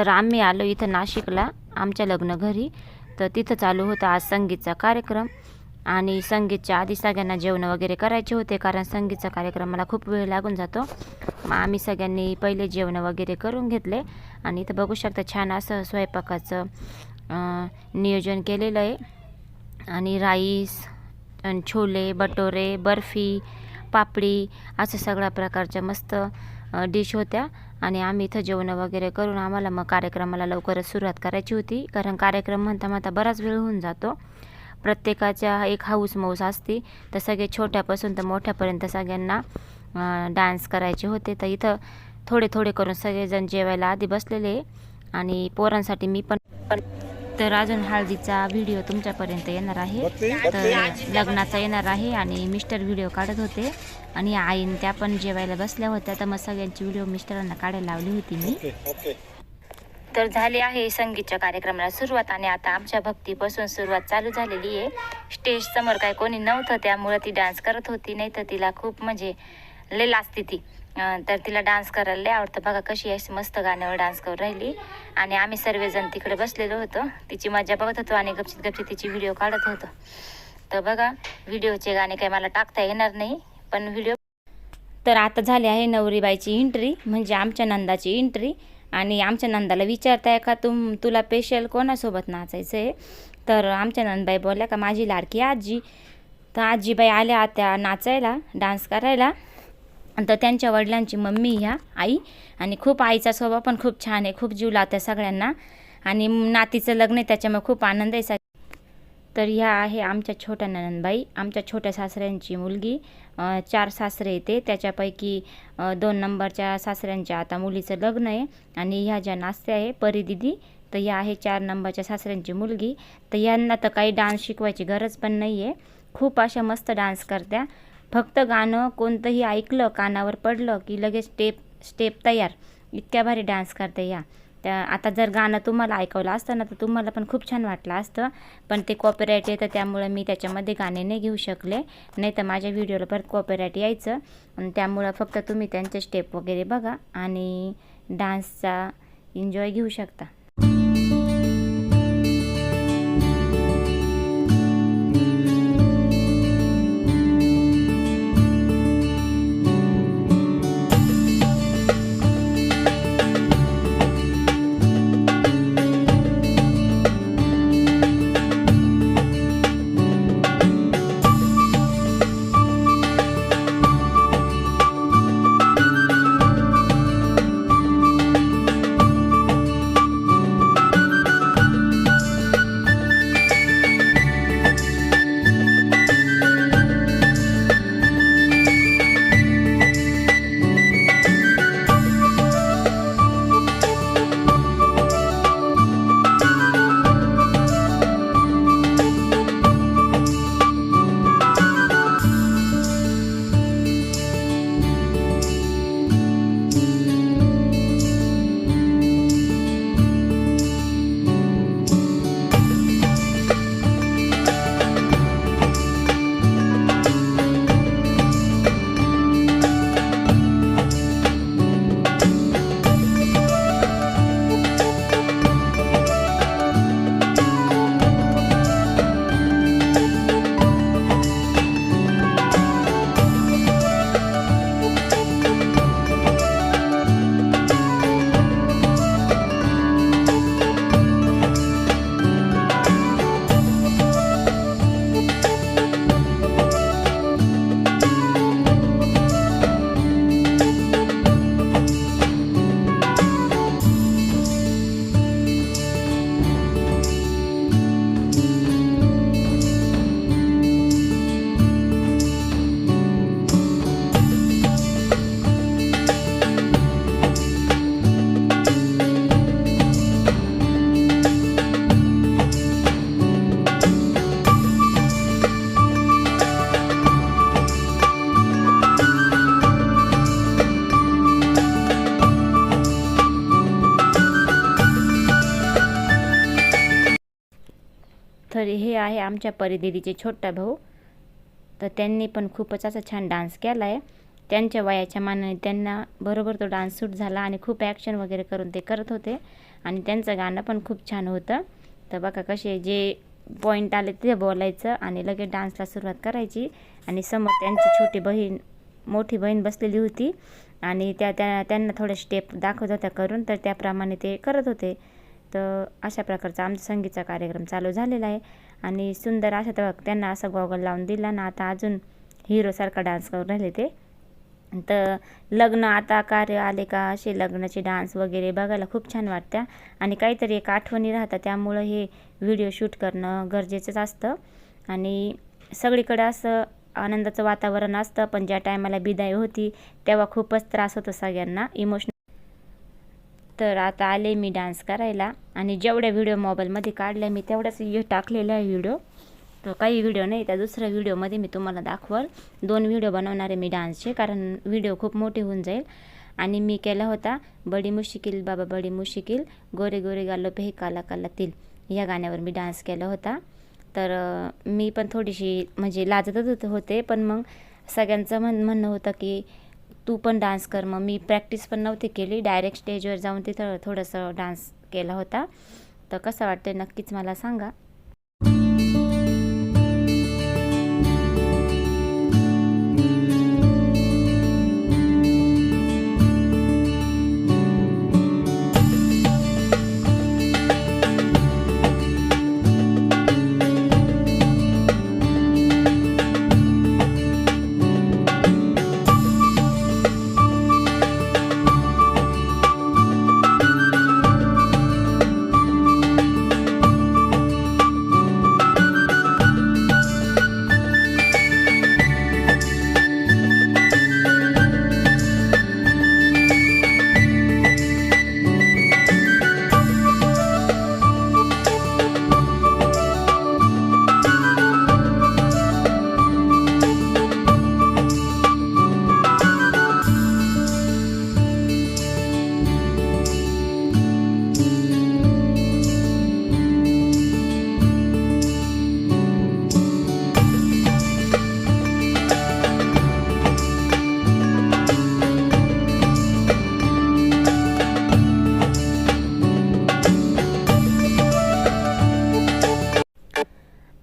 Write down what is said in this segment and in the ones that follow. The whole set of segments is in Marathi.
तर आम्ही आलो इथं नाशिकला आमच्या लग्न घरी. तर तिथं चालू होता आज संगीतचा कार्यक्रम. आणि संगीतच्या आधी सगळ्यांना जेवण वगैरे करायचे होते कारण संगीतचा कार्यक्रम मला खूप वेळ लागून जातो. मग आम्ही सगळ्यांनी पहिले जेवण वगैरे करून घेतले. आणि इथं बघू शकता छान असं स्वयंपाकाचं नियोजन केलेलं आहे. आणि राईस आणि छोले बटोरे बर्फी पापडी असं सगळ्या प्रकारच्या मस्त डिश होत्या. आणि आम्ही इथं जेवणं वगैरे करून आम्हाला मग कार्यक्रमाला लवकरच सुरुवात करायची होती. कारण कार्यक्रम म्हणता म्हणता बराच वेळ होऊन जातो. प्रत्येकाच्या एक हाऊस मौस असते. तर सगळे छोट्यापासून तर मोठ्यापर्यंत सगळ्यांना डान्स करायचे होते. तर इथं थोडे थोडे करून सगळेजण जेवायला आधी बसलेले. आणि पोरांसाठी मी पण पण तर अजून हळदीचा व्हिडिओ तुमच्यापर्यंत येणार आहे. तर लग्नाचा येणार आहे आणि मिस्टर व्हिडिओ काढत होते. आणि आईन त्या पण जेवायला बसल्या होत्या तर मग सगळ्यांची व्हिडिओ मिस्टरांना काढायला लावली होती मी. तर झाली आहे संगीतच्या कार्यक्रमाला सुरुवात आणि आता आमच्या भक्तीपासून सुरुवात चालू झालेली आहे. स्टेज समोर काय कोणी नव्हतं त्यामुळे ती डान्स करत होती नाही तर तिला खूप म्हणजे लय लाजती ती तर तिला डान्स करायला लय आवडतं. बघा कशी अशी मस्त गाण्यावर डान्स करून राहिली. आणि आम्ही सर्वजण तिकडे बसलेलो होतो. तिची मजा बघत होतो आणि गपचित गपचित तिची व्हिडिओ काढत होतो. तर बघा व्हिडिओचे गाणे काही मला टाकता येणार नाही पण व्हिडिओ तर आता झाली आहे नवरीबाईची एंट्री म्हणजे आमच्या नंदाची एंट्री आणि आमच्या नंदाला विचारताय का तुम तुला स्पेशल कोणासोबत नाचायचं आहे तर आमच्या नंदबाई बोलल्या का माझी लाडकी आजी. तर आजीबाई आल्या त्या नाचायला डान्स करायला. तर त्यांच्या वडिलांची मम्मी ह्या आई. आणि खूप आईचा स्वभाव पण खूप छान आहे खूप जीव लावत्या सगळ्यांना. आणि नातीचं लग्न आहे त्याच्यामुळे खूप आनंद आहे तर ह्या आहे आमच्या छोट्या ननंदबाई आमच्या छोट्या सासऱ्यांची मुलगी. चार सासरे येते त्याच्यापैकी दोन नंबरच्या सासऱ्यांच्या आता मुलीचं लग्न आहे. आणि ह्या ज्या नाचत्या आहे परिदिदी तर ह्या आहे चार नंबरच्या सासऱ्यांची मुलगी. तर यांना तर काही डान्स शिकवायची गरज पण नाही आहे खूप अशा मस्त डान्स करत्या. फक्त गाणं कोणतंही ऐकलं कानावर पडलं की लगेच स्टेप स्टेप तयार. इतक्या भारी डान्स करते या. त्या आता जर गाणं तुम्हाला ऐकवलं असतं ना तर तुम्हाला पण खूप छान वाटलं असतं. पण ते कॉपीराईट येतं त्यामुळं मी त्याच्यामध्ये गाणे नाही घेऊ शकले. नाही तर माझ्या व्हिडिओला परत कॉपीराईट यायचं. आणि त्यामुळं फक्त तुम्ही त्यांचे स्टेप वगैरे बघा आणि डान्सचा एन्जॉय घेऊ शकता. तर हे आहे आमच्या परिदिदीचे छोटा भाऊ. तर त्यांनी पण खूपच असा छान डान्स केला आहे त्यांच्या वयाच्या मानाने त्यांना बरोबर तो डान्स सूट झाला आणि खूप ॲक्शन वगैरे करून ते करत होते. आणि त्यांचं गाणं पण खूप छान होतं. तर बघा कसे जे पॉईंट आले ते बोलायचं आणि लगेच डान्सला सुरुवात करायची. आणि समोर त्यांची छोटी बहीण मोठी बहीण बसलेली होती. आणि त्या त्या त्यांना थोड्या स्टेप दाखवत होत्या करून. तर त्याप्रमाणे ते करत होते. तर अशा प्रकारचा आमचा संगीतचा कार्यक्रम चालू झालेला आहे. आणि सुंदर अशा तर त्यांना असा गॉगल लावून दिला ना आता अजून हिरोसारखा डान्स करून राहिले ते. तर लग्न आता कार्य आले का असे लग्नाचे डान्स वगैरे बघायला खूप छान वाटत्या. आणि काहीतरी एक आठवणी राहतात त्यामुळं हे व्हिडिओ शूट करणं गरजेचंच असतं. आणि सगळीकडे असं आनंदाचं वातावरण असतं पण ज्या टायमाला बिदाई होती तेव्हा खूपच त्रास होतो सगळ्यांना. इमोशनल तर आता आले मी डान्स करायला. आणि जेवढ्या व्हिडिओ मोबाईलमध्ये काढल्या मी तेवढ्याच हे टाकलेला आहे व्हिडिओ तर काही व्हिडिओ नाही त्या दुसऱ्या व्हिडिओमध्ये मी तुम्हाला दाखवल. दोन व्हिडिओ बनवणार आहे मी डान्सचे कारण व्हिडिओ खूप मोठे होऊन जाईल. आणि मी केला होता बडी मुशिकिल बाबा बडी मुशिकिल गोरे गोरे गालो पे हे काला काला तिल. या गाण्यावर मी डान्स केला होता. तर मी पण थोडीशी म्हणजे लाजतच होत- होते पण मग सगळ्यांचं म्हण म्हणणं होतं की तू पण डान्स कर. मग मी प्रॅक्टिस पण नव्हती केली. डायरेक्ट स्टेजवर जाऊन तिथं थोडंसं डान्स केला होता. तर कसं वाटतं नक्कीच मला सांगा.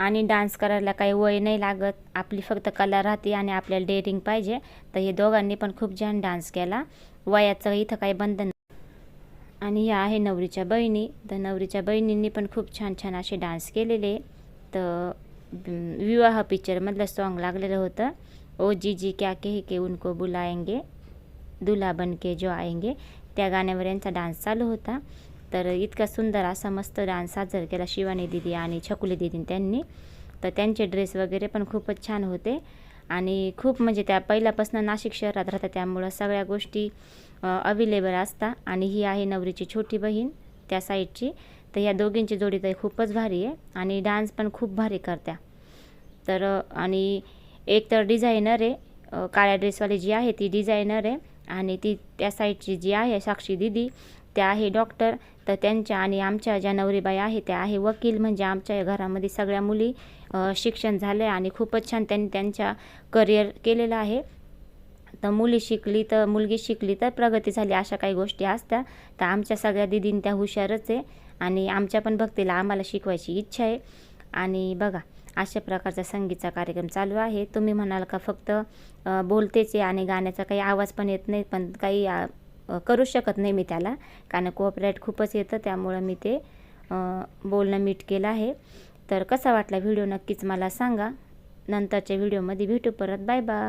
आणि डान्स करायला काही वय नाही लागत. आपली फक्त कला राहते आणि आपल्याला डेअरिंग पाहिजे. तर हे दोघांनी पण खूप छान डान्स केला. वयाचं इथं काही बंधन आणि ह्या आहे नवरीच्या बहिणी. तर नवरीच्या बहिणींनी पण खूप छान छान असे डान्स केलेले. तर विवाह पिक्चरमधलं सॉन्ग लागलेलं होतं. ओ जी जी क्या के के उनको बुलाएंगे. दुल्हा बन के जो आएंगे. त्या गाण्यावर यांचा डान्स चालू होता. तर इतका सुंदर असा मस्त डान्स साजर केला शिवानी दिदी आणि छकुली दिदी त्यांनी. तर त्यांचे ड्रेस वगैरे पण खूपच छान होते. आणि खूप म्हणजे त्या पहिल्यापासून नाशिक शहरात राहतात त्यामुळं सगळ्या गोष्टी अवेलेबल असतात आणि ही आहे नवरीची छोटी बहीण त्या साईडची तर या दोघींची जोडी तर खूपच भारी आहे. आणि डान्स पण खूप भारी करत्या. तर आणि एक तर डिझायनर आहे. काळ्या ड्रेसवाली जी आहे ती डिझायनर आहे. आणि ती त्या साईडची जी आहे साक्षी दिदी. त्या आहे डॉक्टर. तर त्यांच्या आणि आमच्या ज्या नवरीबाई आहे त्या आहे वकील. म्हणजे आमच्या घरामध्ये सगळ्या मुली शिक्षण झालं आहे आणि खूपच छान त्यांनी त्यांच्या करिअर केलेलं आहे. तर मुली शिकली तर मुलगी शिकली तर प्रगती झाली अशा काही गोष्टी असत्या. तर आमच्या सगळ्या दिदीन त्या हुशारच आहे. आणि आमच्या पण भक्तीला आम्हाला शिकवायची इच्छा आहे. आणि बघा अशा प्रकारचा संगीतचा कार्यक्रम चालू आहे. तुम्ही म्हणाल का फक्त बोलतेच आहे आणि गाण्याचा काही आवाज पण येत नाही पण काही करू शकत नाही मी त्याला. कारण कोऑपरेट खूपच येतं त्यामुळं मी ते बोलणं मीट केलं आहे. तर कसा वाटला व्हिडिओ नक्कीच मला सांगा. नंतरच्या व्हिडिओमध्ये भेटू परत. Bye bye